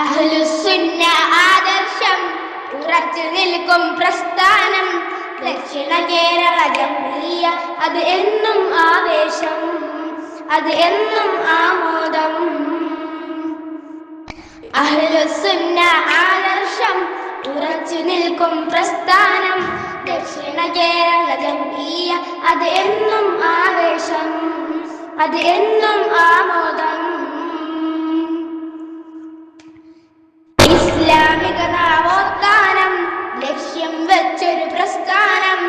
അഹ്ലുസുന്ന ആദർശം ഉറച്ചു നിൽക്കും പ്രസ്ഥാനം. ദക്ഷിണ കേരള ജംഇയ്യ അത് എന്നും ആവേശം അത് എന്നും ആമോദം. അഹ്ലുസുന്ന ആദർശം ഉറച്ചു നിൽക്കും പ്രസ്ഥാനം. ദക്ഷിണ കേരള ജംഇയ്യ അത് എന്നും ആവേശം അത് എന്നും ആമോദം. ലക്ഷ്യം വെച്ചൊരു പ്രസ്ഥാനം.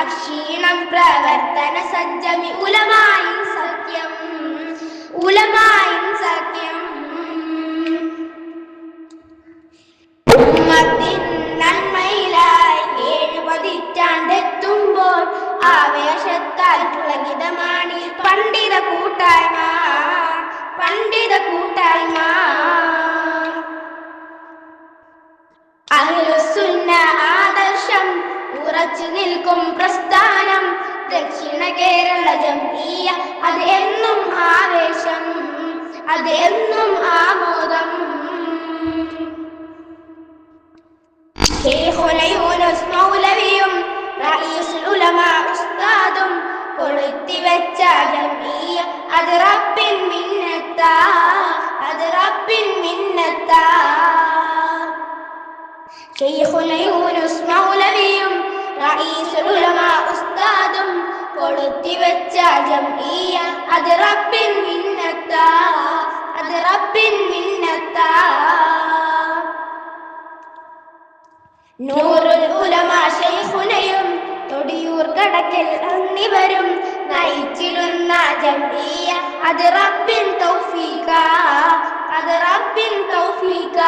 അക്ഷീണം പ്രവർത്തന സജ്ജമി. ഉലമായി സത്യം. ഉലമായി സത്യം. ഉമ്മത്തിൻ നന്മയിലായി ഏഴ് പതിറ്റാണ്ടെത്തുമ്പോൾ ആവേശത്താൽ പുളകിതമാണ് പണ്ഡിത കൂട്ടായ്മ നിൽക്കും പ്രസ്ഥാനം. ദക്ഷിണ കേരള ജംഗീയ അതെന്നും ആവേശം അത് എന്നും ആമോദം യൂനുസ് റബ്ബിൻ റബ്ബിൻ മൗലവിയും കൊളുത്തിവെച്ച ജംഇയ്യ അത് റബ്ബിൻ മിന്നത്താ അത് റബ്ബിൻ മിന്നത്താ. നൂറുൽ ഉലമ ശൈഖുനയും തൊടിയൂർ കടക്കൽ എന്നിവരും നയിച്ചിരുന്ന ജംഇയ്യ അത് റബ്ബിൻ തൗഫീക അത് റബ്ബിൻ തൗഫീക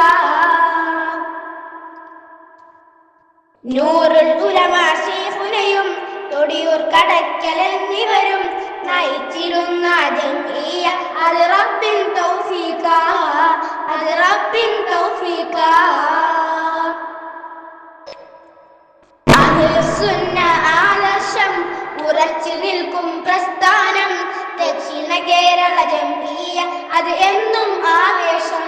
ശൈഖുനയും തൊടിയൂർ കടയ്ക്കൽ എന്നിവരും നയിച്ചിരുന്ന ജംഗീയ അത് റബ്ബിൻ തൗഫീക അത് റബ്ബിൻ തൗഫീക അഹ്ലുസുന്ന ആദർശം ഉറച്ചു നിൽക്കും പ്രസ്ഥാനം ദക്ഷിണ കേരള ജംഗീയ അത് എന്നും ആവേശം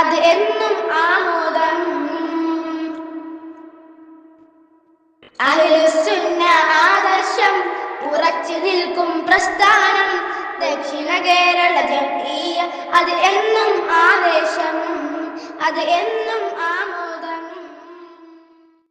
അത് എന്നും ആമോദം. ആദർശം ഉറച്ചു നിൽക്കും പ്രസ്ഥാനം. ദക്ഷിണ കേരള ജനീയ അത് എന്നും ആവേശം. അത് എന്നും